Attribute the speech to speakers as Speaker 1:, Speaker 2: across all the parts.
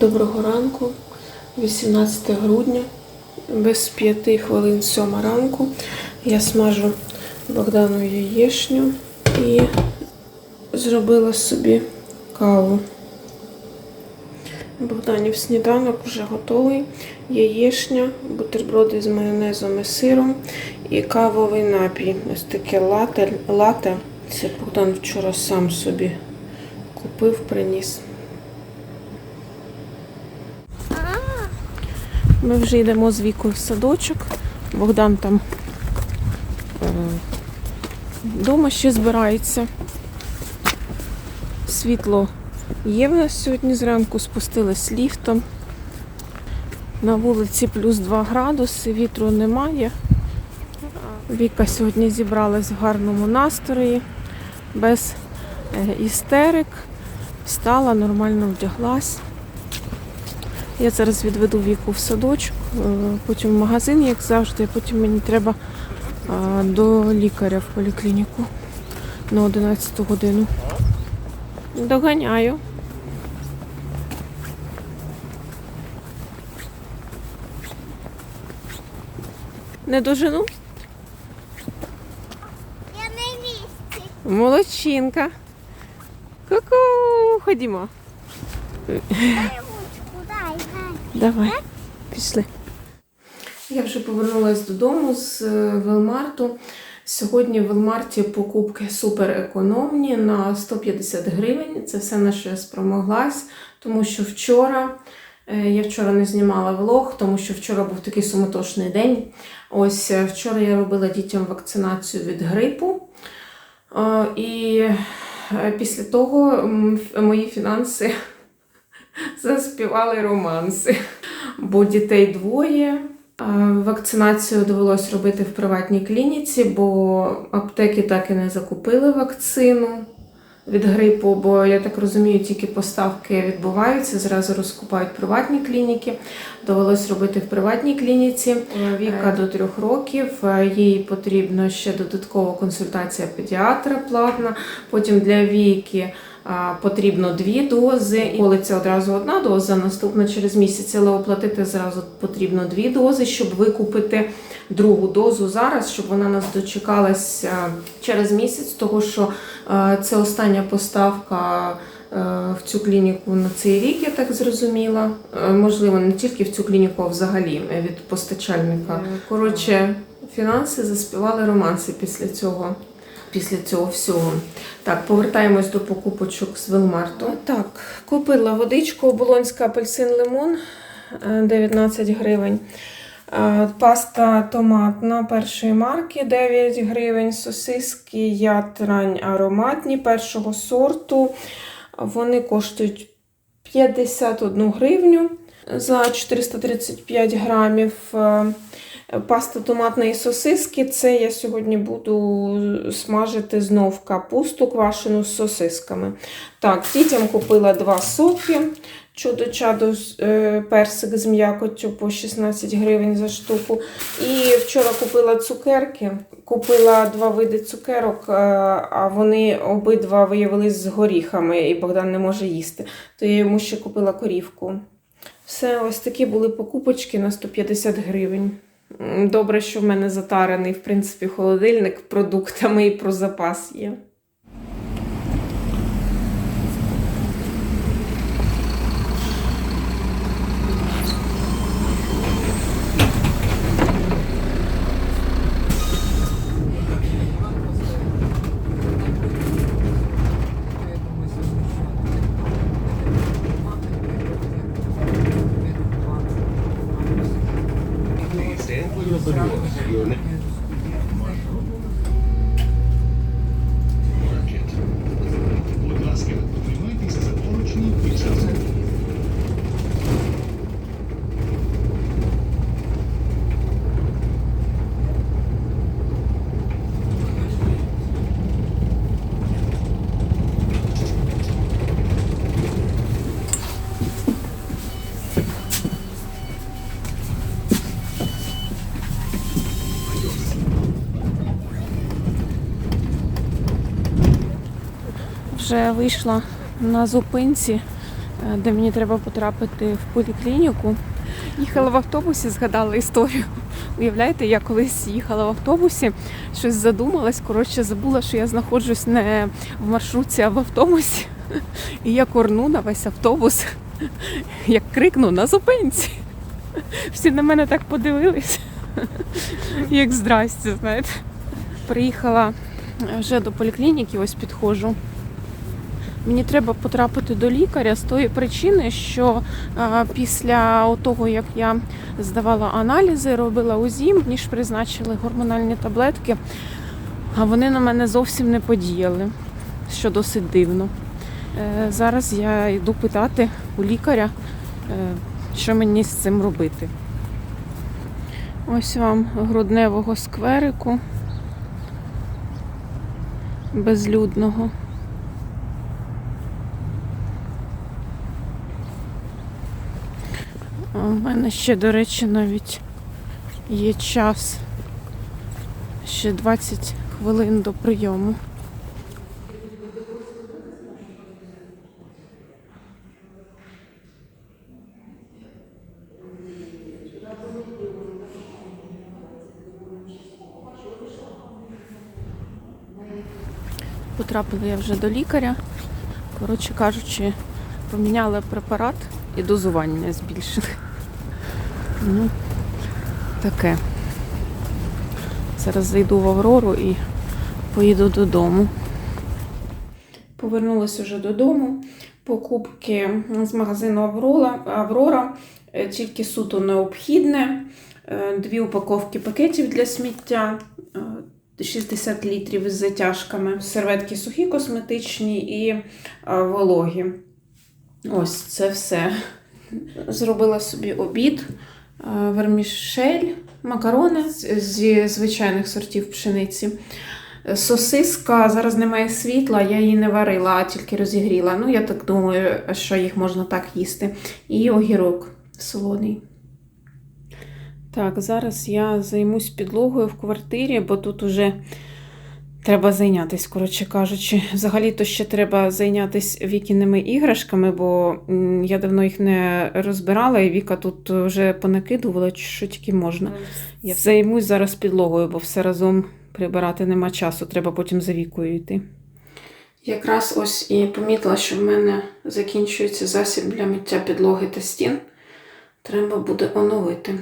Speaker 1: Доброго ранку, 18 грудня, без 5 хвилин 7 ранку. Я смажу Богдану яєшню і зробила собі каву. Богданів сніданок вже готовий. Яєшня, бутерброди з майонезом і сиром і кавовий напій. Ось таке лате. лате. Це Богдан вчора сам собі купив, приніс. Ми вже йдемо з вікою в садочок. Богдан там вдома ще збирається. Світло є в нас сьогодні зранку, спустились ліфтом. На вулиці плюс 2 градуси, вітру немає. Віка сьогодні зібралась в гарному настрої, без е, істерик, встала, нормально вдяглась. Я зараз відведу віку в садочок, е, потім в магазин, як завжди, а потім мені треба е, до лікаря в поліклініку на 11 годину. Доганяю. Не дожену?
Speaker 2: Я на місці.
Speaker 1: Молодчинка. Ку-ку, ходімо. Давай, пішли. Я вже повернулася додому з е, Велмарту. Сьогодні в Велмарті покупки супер економні на 150 гривень. Це все на що я спромоглась, тому що вчора. е, Я вчора не знімала влог, тому що вчора був такий суматошний день. Ось е, вчора я робила дітям вакцинацію від грипу. І після того мої фінанси заспівали романси, бо дітей двоє. Вакцинацію довелось робити в приватній клініці, бо аптеки так і не закупили вакцину від грипу, бо я так розумію, тільки поставки відбуваються, зразу розкупають приватні клініки. Довелось робити в приватній клініці. Віка до трьох років. е, Їй потрібна ще додаткова консультація педіатра платна. Потім для віки потрібно дві дози. І Коли це одразу одна доза, наступна через місяць, але оплатити зразу потрібно дві дози, щоб викупити другу дозу зараз, щоб вона нас дочекалась через місяць, того що це остання поставка. е, В цю клініку на цей рік, я так зрозуміла. Е, Можливо, не тільки в цю клініку, а взагалі е, від постачальника. Коротше, фінанси заспівали романси після цього. Після цього всього. Так, повертаємось до покупочок з Велмарту. Так, купила водичку оболонська апельсин лимон е, 19 гривень. Е, Паста томатна першої марки 9 гривень. Сосиски ятрань ароматні першого сорту. Вони коштують 51 гривню за 435 грамів. Паста томатна і сосиски. Це я сьогодні буду смажити знов капусту квашену з сосисками. Так, дітям купила два соки. Чудо чадо е, персик з м'якоттю по 16 гривень за штуку. І вчора купила цукерки. Купила два види цукерок, е, а вони обидва виявились з горіхами, і Богдан не може їсти. То я йому ще купила корівку. Все, ось такі були покупочки на 150 гривень. Добре, що в мене затарений, в принципі, холодильник продуктами і про запас є.
Speaker 3: Your unit.
Speaker 1: Вже вийшла на зупинці
Speaker 4: е, де мені треба потрапити в поліклініку. Їхала в автобусі, згадала історію. Уявляєте, я колись їхала в автобусі, щось задумалась. Коротше, забула, що я знаходжусь не в маршрутці, а в автобусі. І я корну на весь автобус, як крикну на зупинці. Всі на мене так подивились, як здрасте, знаєте. Приїхала вже до поліклініки, ось підходжу. Мені треба потрапити до лікаря з тої причини, що а, після того, як я здавала аналізи, робила УЗІ, мені ж призначили гормональні таблетки, а вони на мене зовсім не подіяли, що досить дивно. Е, Зараз я йду питати у лікаря, е, що мені з цим робити. Ось вам грудневого скверику безлюдного. У мене ще, до речі, навіть є час. Ще 20 хвилин до прийому. Потрапила я вже до лікаря. Коротше кажучи, поміняли препарат і дозування збільшили. Ну, таке. Зараз зайду в Аврору і поїду додому.
Speaker 1: Повернулася вже додому. Покупки з магазину Аврора, Аврора е, тільки суто необхідне. Е, Дві упаковки пакетів для сміття, е, 60 літрів з затяжками, серветки сухі косметичні і е, вологі. Ось це все. Зробила собі обід, е, вермішель, макарони зі звичайних сортів пшениці. Сосиска зараз немає світла, я її не варила, а тільки розігріла. Ну, я так думаю, що їх можна так їсти. І огірок солоний.
Speaker 4: Так, зараз я займусь підлогою в квартирі, бо тут уже треба зайнятися, коротше кажучи. Взагалі-то ще треба зайнятися вікінними іграшками, бо я давно їх не розбирала, і Віка тут вже понакидувала, що тільки можна. Я займусь зараз підлогою, бо все разом прибирати нема часу, треба потім за вікою йти.
Speaker 1: Якраз ось і помітила, що в мене закінчується засіб для миття підлоги та стін. Треба буде оновити.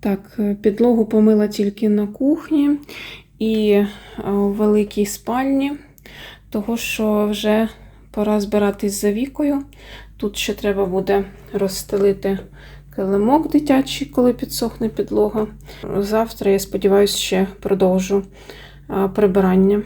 Speaker 4: Так, е, підлогу помила тільки на кухні і е, у великій спальні, того що вже пора збиратись за вікою. Тут ще треба буде розстелити килимок дитячий, коли підсохне підлога. Завтра, я сподіваюся, ще продовжу е, прибирання.